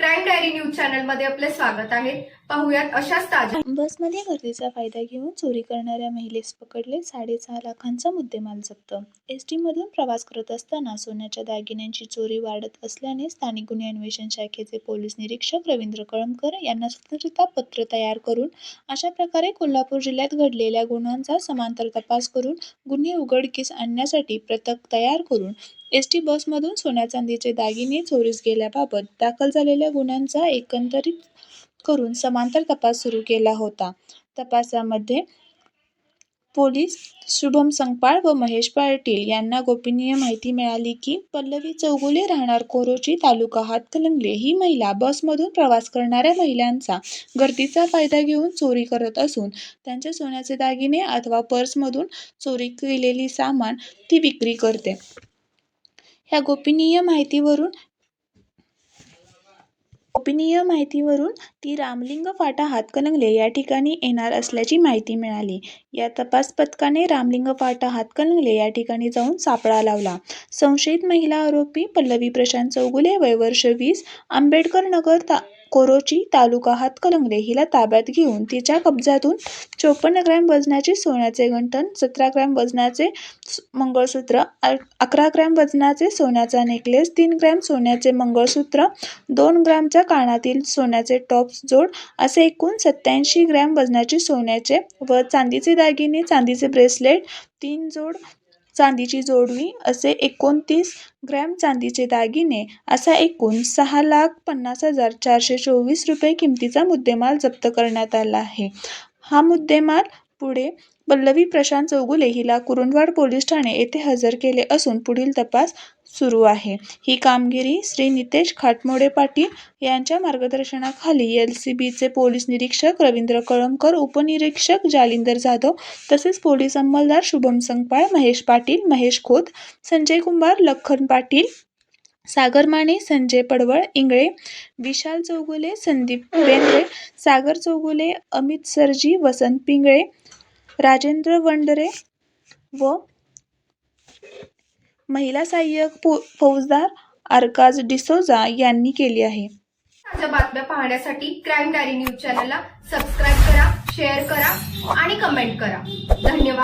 Crime diary news चॅनलमध्ये आपले स्वागत आहे. पाहुयात अशाच ताज्या बसमध्ये गर्दीचा फायदा घेऊन चोरी करणाऱ्या महिलेस पकडले साडेसहा लाखांचा मुद्देमाल जप्त. एस टीमधून प्रवास करत असताना सोन्याच्या दागिन्यांची चोरी वाढत असल्याने स्थानिक गुन्हे अन्वेषण शाखेचे पोलीस निरीक्षक रवींद्र कळमकर यांना सतर्कता पत्र तयार करून अशा प्रकारे कोल्हापूर जिल्ह्यात घडलेल्या गुन्ह्यांचा समांतर तपास करून गुन्हे उघडकीस आणण्यासाठी पथक तयार करून एस टी बसमधून सोन्या चांदीचे दागिने चोरीस गेल्याबाबत दाखल झालेल्या गुन्ह्यांचा एकंदरीत करून समांतर तपास सुरू केला होता. तपासामध्ये पोलीस शुभम संगपाळ व महेश पाटील यांना गोपनीय माहिती मिळाली की पल्लवी चौगुले राहणार कोरोची तालुका हातकलंगले ही महिला बसमधून प्रवास करणाऱ्या महिलांचा गर्दीचा फायदा घेऊन चोरी करत असून त्यांच्या सोन्याचे दागिने अथवा पर्समधून चोरी केलेली सामान ती विक्री करते. ह्या गोपनीय माहितीवरून गोपनीय माहितीवरून ती रामलिंग फाटा हातकणंगले या ठिकाणी येणार असल्याची माहिती मिळाली. या तपास पथकाने रामलिंग फाटा हातकणंगले या ठिकाणी जाऊन सापळा लावला. संशयित महिला आरोपी पल्लवी प्रशांत चौगुले वय वर्ष वीस आंबेडकर नगर ता कोरोची तालुका हातकणंगले हिला ताब्यात घेऊन तिच्या कब्जातून चोपन्न ग्रॅम वजनाचे सोन्याचे गंठन सतरा ग्रॅम वजनाचे मंगळसूत्र अकरा ग्रॅम वजनाचे सोन्याचा नेकलेस तीन ग्रॅम सोन्याचे मंगळसूत्र दोन ग्रॅमच्या कानातील सोन्याचे टॉप्स जोड असे एकूण सत्याऐंशी ग्रॅम वजनाचे सोन्याचे व चांदीचे दागिने चांदीचे ब्रेसलेट तीन जोड चांदीची जोडवी असे एकोणतीस ग्रॅम चांदीचे दागिने असा एकूण सहा लाख पन्नास हजार चारशे चोवीस रुपये किमतीचा मुद्देमाल जप्त करण्यात आला आहे. हा मुद्देमाल पुढे पल्लवी प्रशांत चौगुले हिला कुरुंदवाड पोलीस ठाणे येथे हजर केले असून पुढील तपास सुरू आहे. ही कामगिरी श्री नितेश खाटमोडे पाटील यांच्या मार्गदर्शनाखाली एल सी बीचे पोलीस निरीक्षक रवींद्र कळमकर उपनिरीक्षक जालिंदर जाधव तसेच पोलीस अंमलदार शुभम संगपाळ महेश पाटील महेश खोत संजय कुंभार लखन पाटील सागर माने संजय पडवळ इंगळे विशाल चौगुले संदीप बेंद्रे सागर चौगुले अमित सरजी वसंत पिंगळे राजेंद्र वंडरे व महिला सहाय्यक फौजदार आर्काज डिसोजा यांनी केली आहे. ताज्या बातम्या पाहण्यासाठी क्राईम डायरी न्यूज चॅनलला सबस्क्राईब करा शेअर करा आणि कमेंट करा. धन्यवाद.